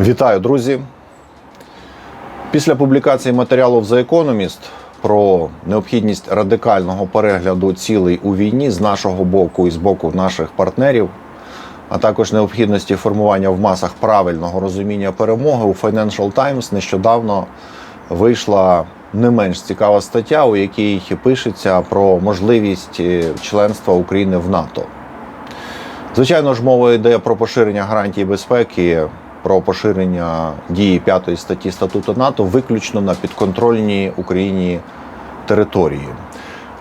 Вітаю, друзі! Після публікації матеріалу в The Economist про необхідність радикального перегляду цілей у війні з нашого боку і з боку наших партнерів, а також необхідності формування в масах правильного розуміння перемоги у Financial Times нещодавно вийшла не менш цікава стаття, у якій пишеться про можливість е, членства України в НАТО. Звичайно ж, мова йде про поширення гарантій безпеки, про поширення дії п'ятої статті статуту НАТО виключно на підконтрольній Україні території.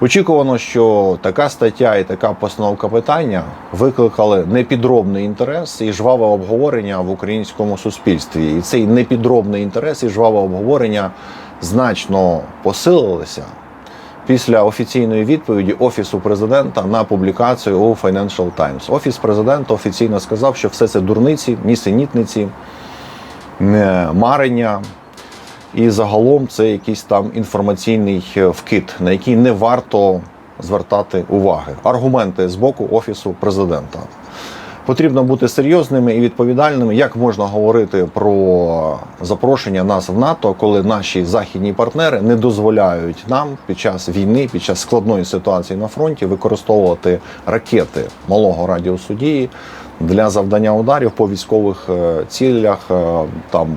Очікувано, що така стаття і така постановка питання викликали непідробний інтерес і жваве обговорення в українському суспільстві. І цей непідробний інтерес і жваве обговорення значно посилилися після офіційної відповіді Офісу президента на публікацію у Financial Times. Офіс президента офіційно сказав, що все це дурниці, нісенітниці, е, марення. І загалом це якийсь там інформаційний е, вкид, на який не варто звертати уваги. Аргументи з боку Офісу президента. Потрібно бути серйозними і відповідальними. Як можна говорити про запрошення нас в НАТО, коли наші західні партнери не дозволяють нам під час війни, під час складної ситуації на фронті використовувати ракети малого радіусу дії для завдання ударів по військових е, цілях е, там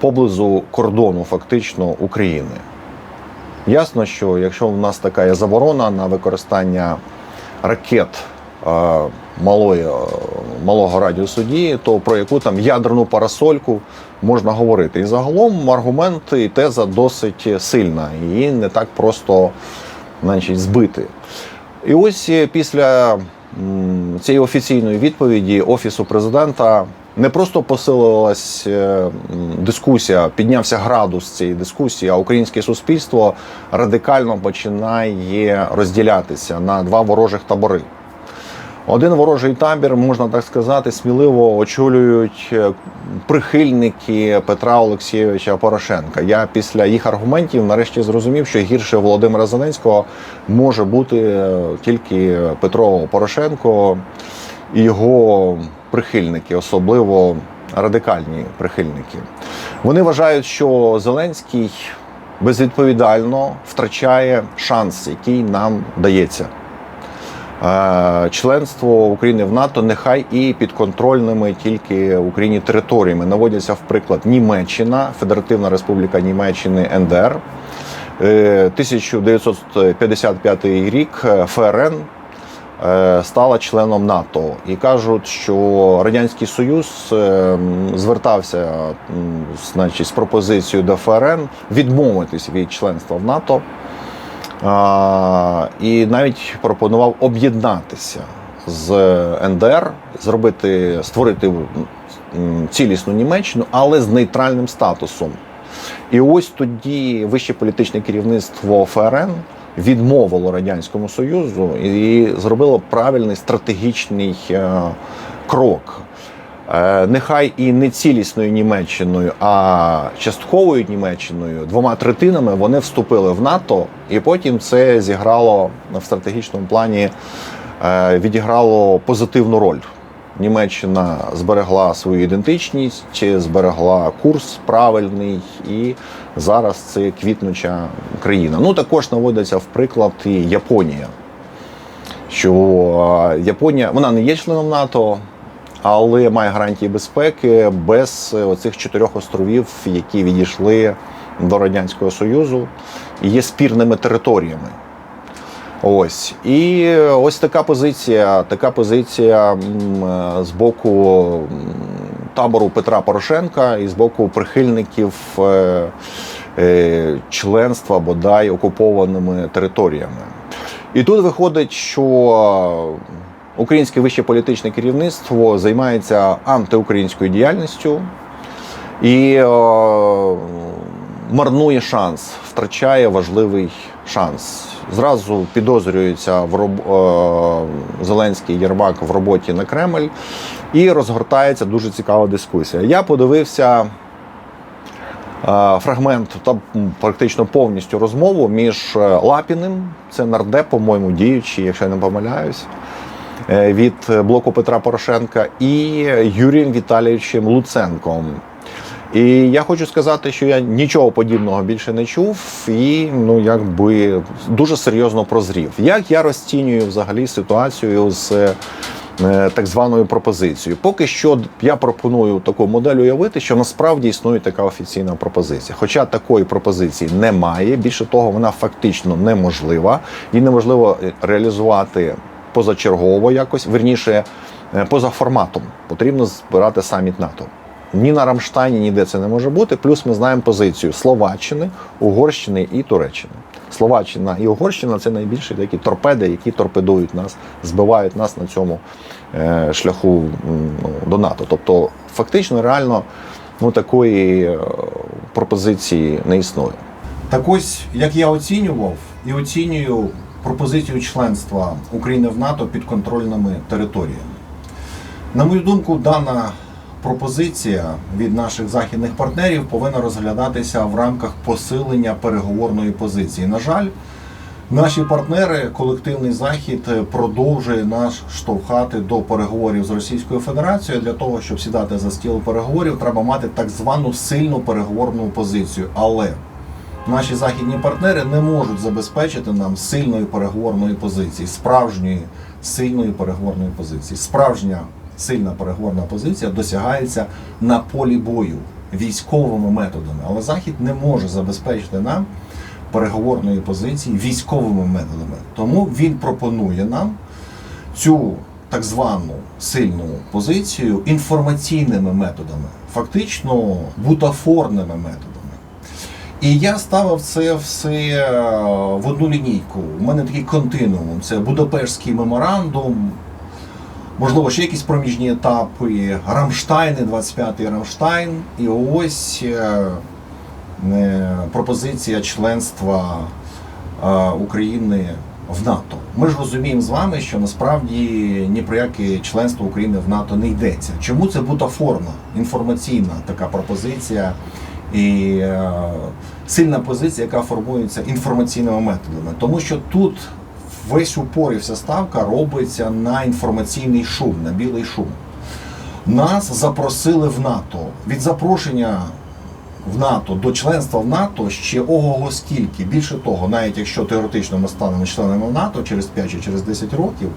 поблизу кордону, фактично України. Ясно, що якщо в нас така є заборона на використання ракет е, малої, малого радіусу дії, то про яку там ядерну парасольку можна говорити. І загалом аргумент і теза досить сильна, її не так просто значить, збити. І ось після цієї офіційної відповіді Офісу президента не просто посилилась е, дискусія, піднявся градус цієї дискусії, а українське суспільство радикально починає розділятися на два ворожих табори. Один ворожий табір, можна так сказати, сміливо очолюють е, прихильники Петра Олексійовича Порошенка. Я після їх аргументів нарешті зрозумів, що гірше Володимира Зеленського може бути е, тільки Петро Порошенко і його прихильники, особливо радикальні прихильники. Вони вважають, що Зеленський безвідповідально втрачає шанс, який нам дається. Е, Членство України в НАТО нехай і підконтрольними тільки Україні територіями наводяться в приклад Німеччина, Федеративна Республіка Німеччини НДР. Е, 1955 рік е, ФРН е, стала членом НАТО і кажуть, що радянський Союз е, звертався значить, з пропозицією до ФРН відмовитись від членства в НАТО. І навіть пропонував об'єднатися з НДР, зробити, створити цілісну Німеччину, але з нейтральним статусом. І ось тоді вище політичне керівництво ФРН відмовило Радянському Союзу і зробило правильний стратегічний е, крок. Е, Нехай і не цілісною Німеччиною, а частковою Німеччиною, двома третинами вони вступили в НАТО, і потім це зіграло в стратегічному плані, е, відіграло позитивну роль. Німеччина зберегла свою ідентичність, зберегла курс правильний, і зараз це квітнуча країна. Ну також наводиться в приклад і Японія. Що е, Японія вона не є членом НАТО, але має гарантії безпеки без оцих чотирьох островів, які відійшли до Радянського Союзу і є спірними територіями. Ось і ось така позиція. Така позиція е, з боку табору Петра Порошенка і з боку прихильників е, е, членства бодай окупованими територіями. І тут виходить, що українське вище політичне керівництво займається антиукраїнською діяльністю і е, марнує шанс, втрачає важливий шанс. Зразу підозрюється в роб... е, Зеленський Єрмак в роботі на Кремль, і розгортається дуже цікава дискусія. Я подивився. е, Фрагмент та практично повністю розмову між Лапіним, це нардеп, по-моєму, діючий, якщо я не помиляюсь, від блоку Петра Порошенка, і Юрієм Віталійовичем Луценком. І я хочу сказати, що я нічого подібного більше не чув, і ну якби дуже серйозно прозрів. Як я розцінюю взагалі ситуацію з е, так званою пропозицією? Поки що я пропоную таку модель уявити, що насправді існує така офіційна пропозиція. Хоча такої пропозиції немає. Більше того, вона фактично неможлива і неможливо реалізувати позачергово якось, верніше е, поза форматом. Потрібно збирати саміт НАТО. Ні на Рамштайні, ніде це не може бути. Плюс ми знаємо позицію Словаччини, Угорщини і Туреччини. Словаччина і Угорщина це найбільші такі торпеди, які торпедують нас, збивають нас на цьому е, шляху до НАТО. Тобто, фактично, реально, ну такої е, пропозиції не існує. Так ось, як я оцінював і оцінюю пропозицію членства України в НАТО під контрольними територіями. На мою думку, дана пропозиція від наших західних партнерів повинна розглядатися в рамках посилення переговорної позиції. На жаль, наші партнери, колективний захід, продовжує нас штовхати до переговорів з Російською Федерацією. Для того, щоб сідати за стіл переговорів, треба мати так звану сильну переговорну позицію. Але наші західні партнери не можуть забезпечити нам сильної переговорної позиції, справжньої сильної переговорної позиції. Справжня сильна переговорна позиція досягається на полі бою військовими методами. Але Захід не може забезпечити нам переговорної позиції військовими методами. Тому він пропонує нам цю так звану сильну позицію інформаційними методами, фактично бутафорними методами. І я ставив це все е, в одну лінійку. У мене такий континуум. Це Будапештський меморандум, можливо, ще якісь проміжні етапи, Рамштайни, 25-й Рамштайн. І ось е, е, пропозиція членства України в НАТО. Ми ж розуміємо з вами, що насправді ні про яке членство України в НАТО не йдеться. Чому це бутафорна інформаційна така пропозиція і е, сильна позиція, яка формується інформаційними методами? Тому що тут весь упор і вся ставка робиться на інформаційний шум, на білий шум. Нас запросили в НАТО. Від запрошення в НАТО до членства в НАТО ще ого-го скільки. Більше того, навіть якщо теоретично ми станемо членами НАТО через 5 чи через 10 років,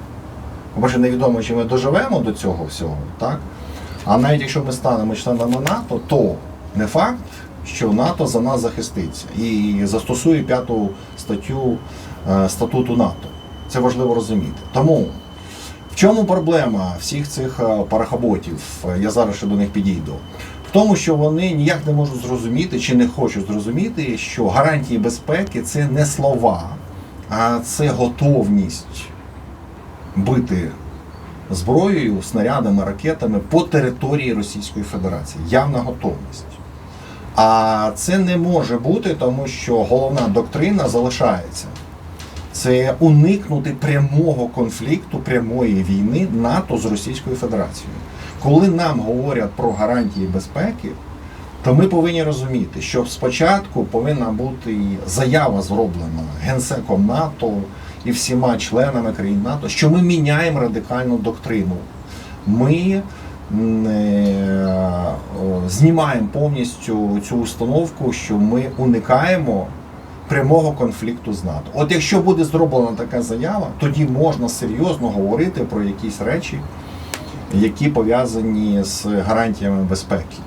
по-перше, невідомо, чи ми доживемо до цього всього, так? А навіть якщо ми станемо членами НАТО, то не факт, що НАТО за нас захиститься і застосує п'яту статтю е, статуту НАТО. Це важливо розуміти. Тому в чому проблема всіх цих е, парахоботів? Я зараз ще до них підійду. В тому, що вони ніяк не можуть зрозуміти чи не хочуть зрозуміти, що гарантії безпеки це не слова, а це готовність бити зброєю, снарядами, ракетами по території Російської Федерації. Явна готовність. А це не може бути, тому що головна доктрина залишається. Це уникнути прямого конфлікту, прямої війни НАТО з Російською Федерацією. Коли нам говорять про гарантії безпеки, то ми повинні розуміти, що спочатку повинна бути заява зроблена генсеком НАТО і всіма членами країн НАТО, що ми міняємо радикальну доктрину. Ми знімаємо повністю цю установку, що ми уникаємо прямого конфлікту з НАТО. От якщо буде зроблена така заява, тоді можна серйозно говорити про якісь речі, які пов'язані з гарантіями безпеки.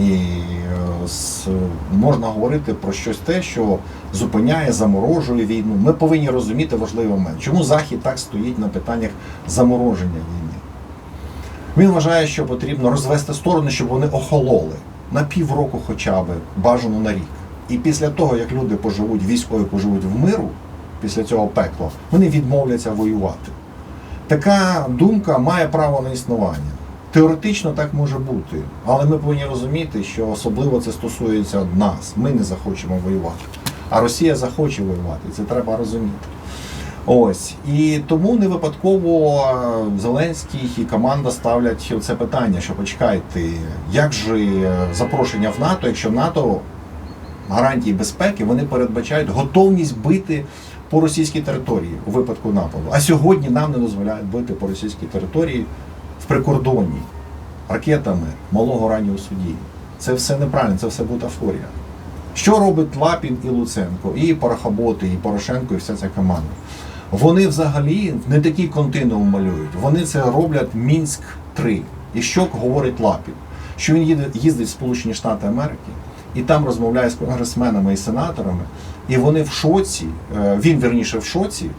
І е, можна говорити про щось те, що зупиняє, заморожує війну. Ми повинні розуміти важливий момент. Чому Захід так стоїть на питаннях замороження війни? Він вважає, що потрібно розвести сторони, щоб вони охололи на півроку хоча б, бажано на рік. І після того, як люди поживуть, військові поживуть в миру, після цього пекла, вони відмовляться воювати. Така думка має право на існування. Теоретично так може бути, але ми повинні розуміти, що особливо це стосується нас. Ми не захочемо воювати. А Росія захоче воювати, це треба розуміти. Ось і тому не випадково е, Зеленський і команда ставлять це питання, що почекайте, як же е, запрошення в НАТО, якщо НАТО гарантії безпеки вони передбачають готовність бити по російській території у випадку нападу. А сьогодні нам не дозволяють бити по російській території в прикордонні ракетами малого раннього судді. Це все неправильно, це все бутафорія. Що робить Лапін і Луценко, і Порохоботи, і Порошенко, і вся ця команда? Вони взагалі не такий континуум малюють. Вони це роблять Мінськ 3. І що говорить Лапін? Що він їде, їздить в Сполучені Штати Америки і там розмовляє з конгресменами і сенаторами, і вони в шоці, е, він верніше в шоці,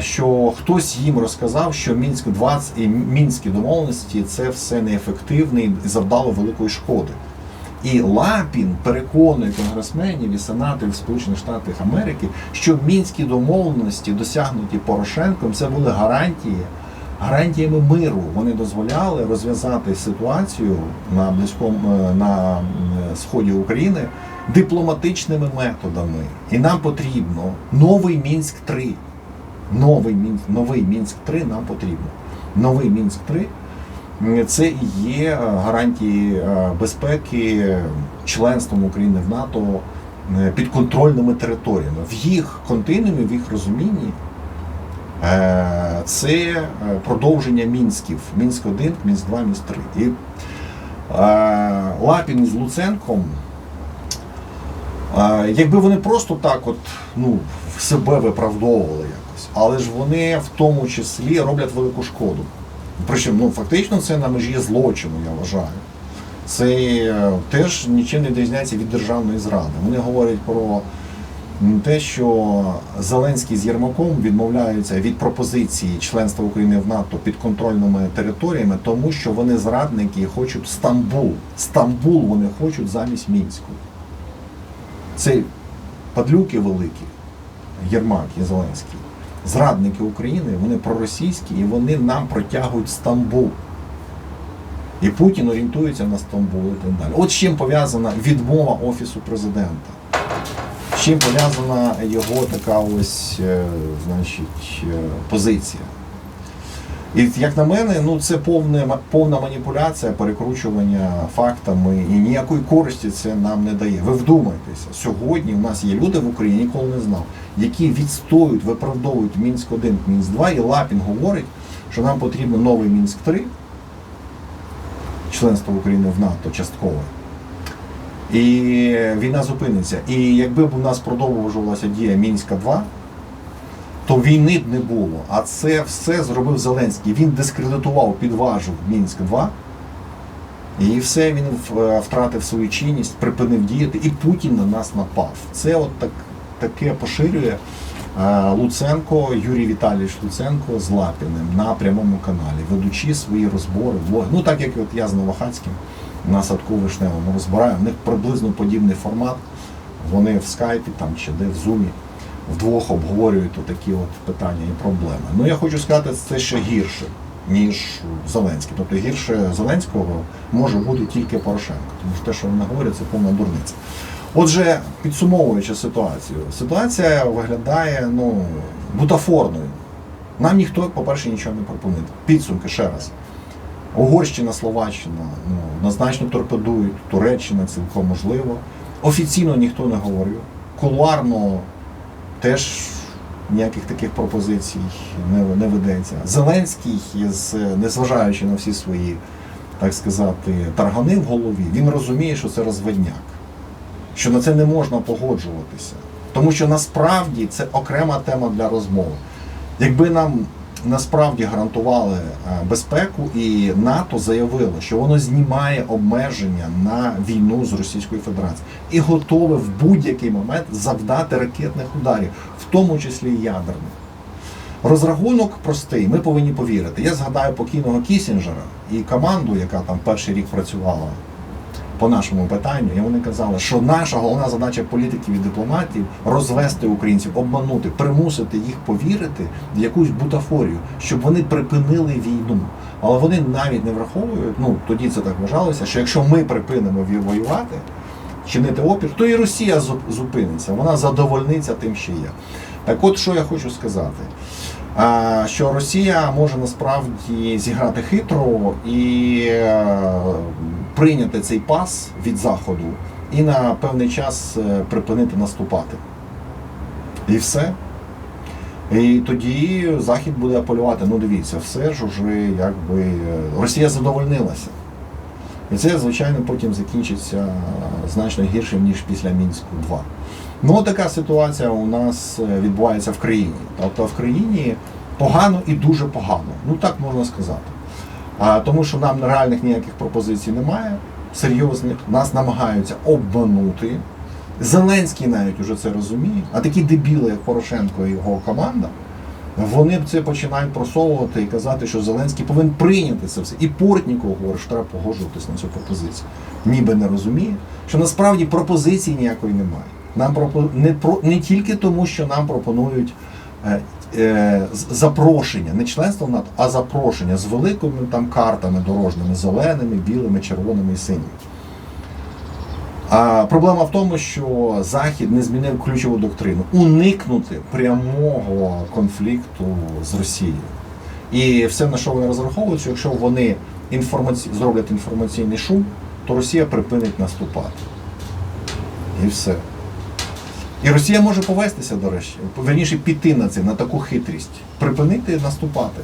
що хтось їм розказав, що Мінськ 20 і мінські домовленості це все неефективне і завдало великої шкоди. І Лапін переконує конгресменів і сенаторів Сполучених Штатів Америки, що мінські домовленості, досягнуті Порошенком, це були гарантії, гарантіями миру. Вони дозволяли розв'язати ситуацію на близькому е, на е, сході України дипломатичними методами. І нам потрібно новий Мінськ 3 Новий Мінськ, новий Мінськ 3 нам потрібно. Новий Мінськ 3 це і є е, гарантії е, безпеки членством України в НАТО е, підконтрольними територіями. В їх континуумі, в їх розумінні е, це е, продовження мінськів. Мінськ 1, Мінськ 2, Мінськ 3. І е, Лапін з Луценком. е, Якби вони просто так от, ну, себе виправдовували якось, але ж вони в тому числі роблять велику шкоду. Причому ну, фактично це на межі злочину, я вважаю. Це е, теж нічим не відрізняється від державної зради. Вони говорять про те, що Зеленський з Єрмаком відмовляються від пропозиції членства України в НАТО підконтрольними територіями, тому що вони зрадники і хочуть Стамбул. Стамбул вони хочуть замість Мінську. Це падлюки великі, Єрмак і Зеленський. Зрадники України, вони проросійські і вони нам протягують Стамбул. І Путін орієнтується на Стамбул і так далі. От з чим пов'язана відмова Офісу президента. З чим пов'язана його така ось, е, значить, е, позиція. І як на мене, ну це повне, повна маніпуляція, перекручування фактами, і ніякої користі це нам не дає. Ви вдумайтеся, сьогодні у нас є люди в Україні, ніколи не знав, які відстоюють, виправдовують Мінськ 1, Мінськ 2, і Лапін говорить, що нам потрібен новий Мінськ 3, членство України в НАТО часткове. І війна зупиниться. І якби б у нас продовжувалася дія Мінська 2, то війни б не було. А це все зробив Зеленський. Він дискредитував, підважив Мінськ 2. І все, він втратив свою чинність, припинив діяти, і Путін на нас напав. Це от так, таке поширює е, Луценко, Юрій Віталійович Луценко з Лапіним на прямому каналі, ведучи свої розбори. Ну так як от я з Новохацьким на садку вишневому розбираю. У них приблизно подібний формат. Вони в скайпі там чи де в зумі вдвох обговорюють такі от питання і проблеми. Ну я хочу сказати, це ще гірше, ніж Зеленський. Тобто гірше Зеленського може бути тільки Порошенко. Тому що те, що вони говорять, це повна дурниця. Отже, підсумовуючи ситуацію, ситуація виглядає ну, бутафорною. Нам ніхто, по-перше, нічого не пропонує. Підсумки ще раз. Угорщина, Словаччина ну, однозначно торпедують, Туреччина цілком можливо. Офіційно ніхто не говорив. Кулуарно теж ніяких таких пропозицій не, не ведеться. Зеленський, незважаючи на всі свої, так сказати, таргани в голові, він розуміє, що це розводняк, що на це не можна погоджуватися. Тому що насправді це окрема тема для розмови. Якби нам насправді гарантували е, безпеку, і НАТО заявило, що воно знімає обмеження на війну з Російською Федерацією і готове в будь-який момент завдати ракетних ударів, в тому числі ядерних. Розрахунок простий, ми повинні повірити. Я згадаю покійного Кісінджера і команду, яка там перший рік працювала по нашому питанню, і вони казали, що наша головна задача політиків і дипломатів розвести українців, обманути, примусити їх повірити в якусь бутафорію, щоб вони припинили війну. Але вони навіть не враховують, ну тоді це так вважалося, що якщо ми припинимо воювати, чинити опір, то і Росія зупиниться, вона задовольниться тим, що є. Так от що я хочу сказати. Що Росія може насправді зіграти хитро і е, прийняти цей пас від Заходу і на певний час е, припинити наступати. І все. І тоді Захід буде апелювати. Ну дивіться, все ж уже якби е, Росія задовольнилася. І це, звичайно, потім закінчиться значно гіршим, ніж після Мінську 2. Ну, така ситуація у нас е, відбувається в країні. Тобто в країні погано і дуже погано. Ну так можна сказати. А, тому що нам реальних ніяких пропозицій немає, серйозних, нас намагаються обманути. Зеленський навіть уже це розуміє, а такі дебіли, як Порошенко і його команда, вони це починають просовувати і казати, що Зеленський повинен прийняти це все. І Портніков говорить, що треба погоджуватись на цю пропозицію. Ніби не розуміє, що насправді пропозиції ніякої немає. Нам пропо... не, про... не тільки тому, що нам пропонують е, е, запрошення, не членство в НАТО, а запрошення з великими там картами дорожніми, зеленими, білими, червоними і синіми. А проблема в тому, що Захід не змінив ключову доктрину уникнути прямого конфлікту з Росією. І все, на що вони розраховують, що якщо вони інформаці... зроблять інформаційний шум, то Росія припинить наступати. І все. І Росія може повестися, до речі, верніше піти на це, на таку хитрість, припинити наступати.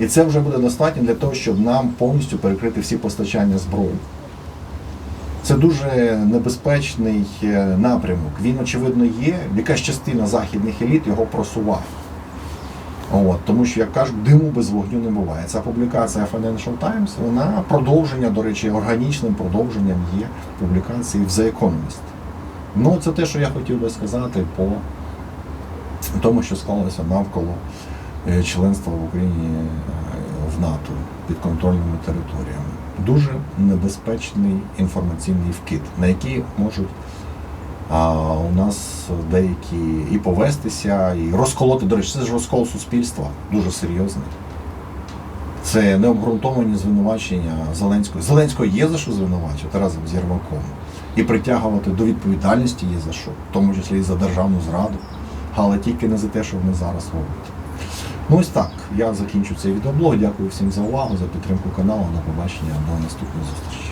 І це вже буде достатньо для того, щоб нам повністю перекрити всі постачання зброї. Це дуже небезпечний е, напрямок. Він, очевидно, є. Якась частина західних еліт його просуває. От, тому що, як кажуть, диму без вогню не буває. Ця публікація Financial Times, вона продовження, до речі, органічним продовженням є публікації в The Economist. Ну, це те, що я хотів би сказати по тому, що склалося навколо е, членства в Україні е, в НАТО під контрольними територіями. Дуже небезпечний інформаційний вкид, на який можуть а, у нас деякі і повестися, і розколоти. До речі, це ж розкол суспільства дуже серйозний. Це необґрунтовані звинувачення Зеленського. Зеленського є за що звинувачувати разом з Єрмаком. І притягувати до відповідальності є за що, в тому числі і за державну зраду, але тільки не за те, що вони зараз роблять. Ну ось так. Я закінчу цей відеоблог. Дякую всім за увагу, за підтримку каналу. На побачення, до наступної зустрічі.